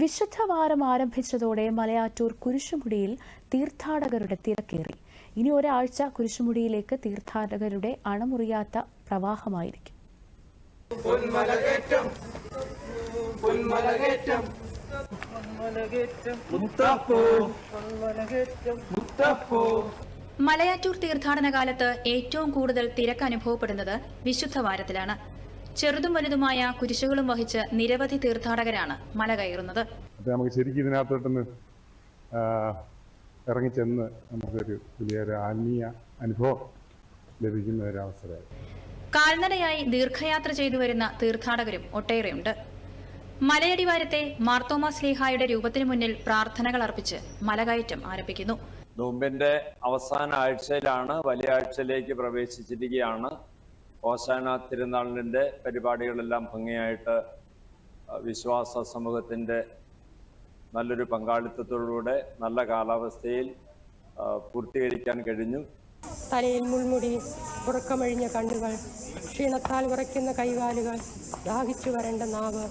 വിശുദ്ധവാരം ആരംഭിച്ചതോടെ മലയാറ്റൂർ കുരിശുമുടിയിൽ തീർത്ഥാടകരുടെ തിരക്കേറി. ഇനി ഒരാഴ്ച കുരിശുമുടിയിലേക്ക് തീർത്ഥാടകരുടെ അണമുറിയാത്ത പ്രവാഹമായിരിക്കും. മലയാറ്റൂർ തീർത്ഥാടന കാലത്ത് ഏറ്റവും കൂടുതൽ തിരക്ക് അനുഭവപ്പെടുന്നത് വിശുദ്ധവാരത്തിലാണ്. ചെറുതും വലുതുമായ കുരിശുകളും വഹിച്ച് നിരവധി തീർത്ഥാടകരാണ് മല കയറുന്നത്. അപ്പോൾ നമുക്ക് ശരിക്കും ഇതിനകത്തോട്ടൊന്ന് ഇറങ്ങിച്ചെന്ന് നമുക്കൊരു വലിയൊരു ആത്മീയ അനുഭവം ലഭിക്കുന്ന ഒരു അവസരമായി കാൽനടയായി ദീർഘയാത്ര ചെയ്തു വരുന്ന തീർത്ഥാടകരും ഒട്ടേറെയുണ്ട്. മലയടിവാരത്തെ മാർത്തോമാ സ്ലീഹായുടെ രൂപത്തിനു മുന്നിൽ പ്രാർത്ഥനകൾ അർപ്പിച്ച് മലകയറ്റം ആരംഭിക്കുന്നു. നോമ്പിന്റെ അവസാന ആഴ്ചയിലാണ് വലിയ ആഴ്ചയിലേക്ക് പ്രവേശിച്ചിരിക്കുകയാണ്. ഓശാന തിരുനാളിന്റെ പരിപാടികളെല്ലാം ഭംഗിയായിട്ട് വിശ്വാസ സമൂഹത്തിന്റെ നല്ലൊരു പങ്കാളിത്തത്തോടുകൂടെ നല്ല കാലാവസ്ഥയിൽ പൂർത്തീകരിക്കാൻ കഴിഞ്ഞു. തലയിൽ മുൾമുടി ഉറക്കമഴിഞ്ഞ കണ്ണുകൾ ക്ഷീണത്താൽ ഉറയ്ക്കുന്ന കൈകാലുകൾ ദാഹിച്ചു വരേണ്ട നാവ്.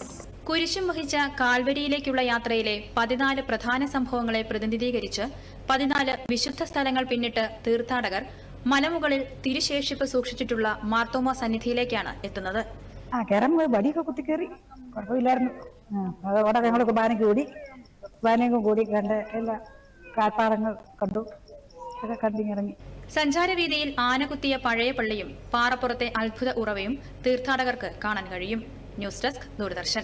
കുരിശും വഹിച്ച കാൽവരിയിലേക്കുള്ള യാത്രയിലെ പതിനാല് പ്രധാന സംഭവങ്ങളെ പ്രതിനിധീകരിച്ച് പതിനാല് വിശുദ്ധ സ്ഥലങ്ങൾ പിന്നിട്ട് തീർത്ഥാടകർ മലമുകളിൽ തിരുശേഷിപ്പ് സൂക്ഷിച്ചിട്ടുള്ള മാർത്തോമ സന്നിധിയിലേക്കാണ് എത്തുന്നത്. ആ കയറാൻ വടിയൊക്കെ കുത്തിക്കേറി. കുഴപ്പമില്ലായിരുന്നു. അതോടെ ഞങ്ങൾ കുർബാനയ്ക്ക് കൂടി. കുർബാനയ്ക്കും കൂടി കണ്ട് എല്ലാ കാൽപ്പാടങ്ങൾ കണ്ടു. ഒക്കെ കണ്ടിങ്ങിറങ്ങി സഞ്ചാരവീതിയിൽ ആനകുത്തിയ പഴയ പള്ളിയും പാറപ്പുറത്തെ അത്ഭുത ഉറവയും തീർത്ഥാടകർക്ക് കാണാൻ കഴിയും. News desk Doordarshan.